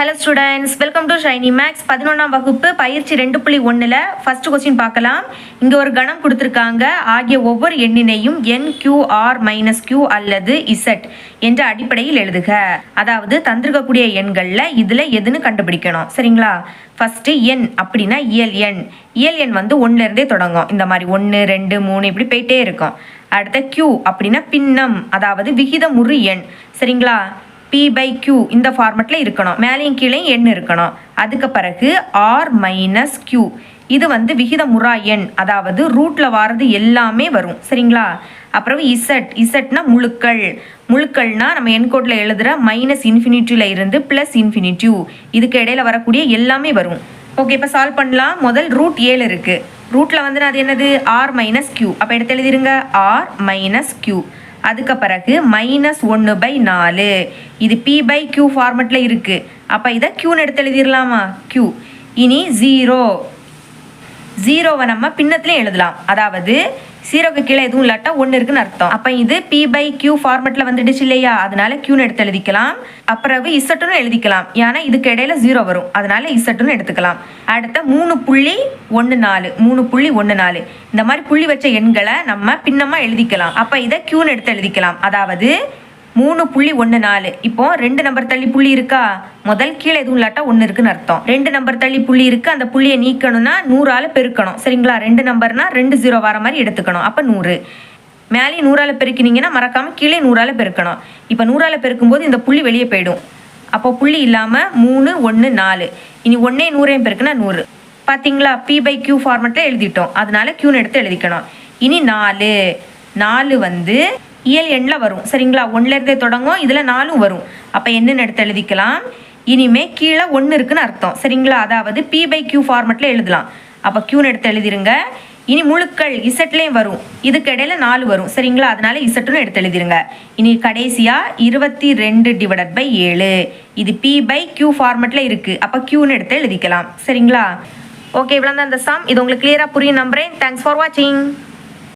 Hello students welcome to Shiny Max பதினொன்றாம் வகுப்பு பயிற்சி ரெண்டு புள்ளி ஒன்றில் ஃபர்ஸ்ட் கொஸ்டின் பார்க்கலாம். இங்கே ஒரு கணம் கொடுத்துருக்காங்க. ஆகிய ஒவ்வொரு எண்ணினையும் N Q R minus Q அல்லது இசட் என்ற அடிப்படையில் எழுதுக. அதாவது தந்திருக்கக்கூடிய எண்களில் இதில் எதுன்னு கண்டுபிடிக்கணும். சரிங்களா? ஃபஸ்ட்டு எண் அப்படின்னா இயல் எண். இயல் எண் வந்து ஒன்றுலேருந்தே தொடங்கும். இந்த மாதிரி ஒன்று ரெண்டு மூணு இப்படி போயிட்டே இருக்கும். அடுத்த கியூ அப்படின்னா பின்னம் அதாவது விகிதமுறு எண். சரிங்களா? பி பை கியூ இந்த ஃபார்மெட்டில் இருக்கணும். மேலேயும் கீழே எண் இருக்கணும். அதுக்கு பிறகு ஆர் மைனஸ் கியூ இது வந்து விகிதமுறா எண் அதாவது ரூட்டில் வாரது எல்லாமே வரும். சரிங்களா? அப்புறம் இசட் இசட்னா முழுக்கள். முழுக்கள்னா நம்ம என்கோட்டில் எழுதுகிற மைனஸ் இன்ஃபினிட்டியில் இருந்து ப்ளஸ் இன்ஃபினிட்டியூ இதுக்கு இடையில வரக்கூடிய எல்லாமே வரும். ஓகே இப்போ சால்வ் பண்ணலாம். முதல் ரூட் ஏழு இருக்குது ரூட்டில் வந்து அது என்னது? ஆர் மைனஸ் கியூ அப்போ எடுத்து எழுதிருங்க. ஆர் மைனஸ் கியூ அதுக்கு பிறகு மைனஸ் ஒன்று பை நாலு. இது பி பை கியூ ஃபார்மெட்டில் இருக்குது அப்போ இதை க்யூன்னு எடுத்து எழுதிடலாமா க்யூ இனி ஜீரோ ஜீரோவை நம்ம பின்னத்துலேயும் எழுதலாம். அதாவது ஜீரோக்கு கீழே எதுவும் இல்லாட்டா ஒன்று இருக்குன்னு அர்த்தம். அப்போ இது பி பை கியூ ஃபார்மெட்டில் வந்துடுச்சு இல்லையா? அதனால கியூன்னு எடுத்து எழுதிக்கலாம். அப்புறம் இசட்டுன்னு எழுதிக்கலாம். ஏன்னா இதுக்கு இடையில ஜீரோ வரும். அதனால இசட்டுன்னு எடுத்துக்கலாம். அடுத்த மூணு புள்ளி ஒன்று நாலு. மூணு புள்ளி ஒன்று நாலு. இந்த மாதிரி புள்ளி வச்ச எண்களை நம்ம பின்னமாக எழுதிக்கலாம். அப்போ இதை கியூன்னு எடுத்து எழுதிக்கலாம். அதாவது மூணு புள்ளி ஒன்று நாலு. இப்போ ரெண்டு நம்பர் தள்ளி புள்ளி இருக்கா? முதல் கீழே எதுவும் இல்லாட்டா ஒன்று இருக்குன்னு அர்த்தம். ரெண்டு நம்பர் தள்ளி புள்ளி இருக்கு அந்த புள்ளியை நீக்கணும்னா நூறால் பெருக்கணும். சரிங்களா? ரெண்டு நம்பர்னா ரெண்டு ஜீரோ வர மாதிரி எடுத்துக்கணும். அப்போ நூறு. மேலேயும் நூறால் பெருக்கினீங்கன்னா மறக்காமல் கீழே நூறால பெருக்கணும். இப்போ நூறால் பெருக்கும்போது இந்த புள்ளி வெளியே போயிடும். அப்போ புள்ளி இல்லாமல் மூணு ஒன்று நாலு. இனி ஒன்றே நூறையும் பெருக்குன்னா நூறு. பார்த்தீங்களா பி பை கியூ ஃபார்மெட்டில் எழுதிட்டோம். அதனால கியூன்னு எடுத்து எழுதிக்கணும். இனி நாலு. நாலு வந்து இயல் எண்ணில் வரும். சரிங்களா? ஒன்றுலேருந்தே தொடங்கும் இதில் நாலும் வரும். அப்போ என்னென்னு எடுத்து எழுதிக்கலாம். இனிமே கீழே ஒன்று இருக்குன்னு அர்த்தம். சரிங்களா? அதாவது பி பை கியூ ஃபார்மெட்டில் எழுதலாம். அப்போ கியூன்னு எடுத்து எழுதிருங்க. இனி முழுக்கள் இசட்லேயும் வரும். இதுக்கு இடையில நாலு வரும். சரிங்களா? அதனால இசட்டுன்னு எடுத்து எழுதிருங்க. இனி கடைசியாக இருபத்தி ரெண்டு டிவைடட் பை ஏழு. இது பி பை கியூ ஃபார்மெட்டில் இருக்குது அப்போ கியூன்னு எடுத்து எழுதிக்கலாம். சரிங்களா? ஓகே இவ்வளோ தான் இந்த சாம் இது உங்களுக்கு கிளியராக புரியும் நம்புறேன். தேங்க்ஸ் ஃபார் வாட்சிங்